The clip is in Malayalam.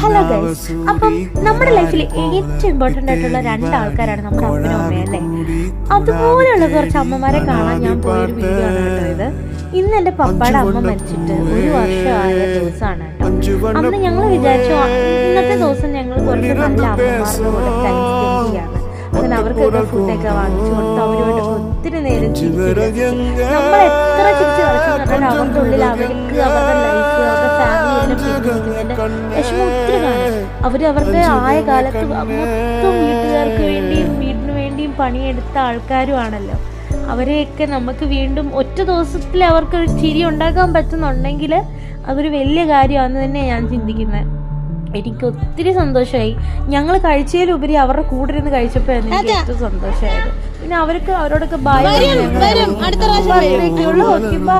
ഹലോ ഗൈസ് അപ്പം നമ്മുടെ ലൈഫിൽ ഏറ്റവും ഇമ്പോർട്ടന്റ് ആയിട്ടുള്ള രണ്ട് ആൾക്കാരാണ് നമ്മുടെ അമ്മയും അല്ലേ? അതുപോലെയുള്ള കുറച്ച് അമ്മമാരെ കാണാൻ ഞാൻ പോയൊരു വീഡിയോ ആണ് ഇന്ന് എന്റെ പപ്പയുടെ അമ്മ മരിച്ചിട്ട് ഒരു വർഷമായ ദിവസമാണ് അന്ന് ഞങ്ങൾ വിചാരിച്ചു ഇന്നത്തെ ദിവസം ഞങ്ങൾ കുറച്ച് നല്ല അമ്മമാരുടെ കൂടെ അങ്ങനെ അവർക്കൊക്കെ ഫുഡൊക്കെ വാങ്ങിച്ചു കൊടുത്ത് അവരോട് ഒത്തിരി നേരം ചിരിച്ച് നമ്മൾ എത്ര ചിരിച്ച് അവരുടെ ഉള്ളിൽ അവർക്ക് അവരുടെ ലൈഫ് അവരുടെ ഫാമിലി എല്ലാം പിരിഞ്ഞിരിക്കുന്നതിന്റെ വിഷമം ഒത്തിരി കാണും അവർ അവരുടെ ആയ കാലത്ത് മൊത്തം വീട്ടുകാർക്ക് വേണ്ടിയും വീടിന് വേണ്ടിയും പണിയെടുത്ത ആൾക്കാരുമാണല്ലോ. അവരെയൊക്കെ നമുക്ക് വീണ്ടും ഒറ്റ ദിവസത്തിൽ അവർക്ക് ഒരു ചിരി ഉണ്ടാക്കാൻ പറ്റുന്നുണ്ടെങ്കിൽ അതൊരു വലിയ കാര്യമാണെന്ന് തന്നെ ഞാൻ ചിന്തിക്കുന്നത് എനിക്ക് ഒത്തിരി സന്തോഷമായി ഞങ്ങൾ കഴിച്ചതിലുപരി അവരുടെ കൂടെ ഇരുന്ന് കഴിച്ചപ്പോഴാണ് എനിക്ക് ഏറ്റവും സന്തോഷമായത്. പിന്നെ അവർക്ക് അവരോടൊക്കെ ബായ്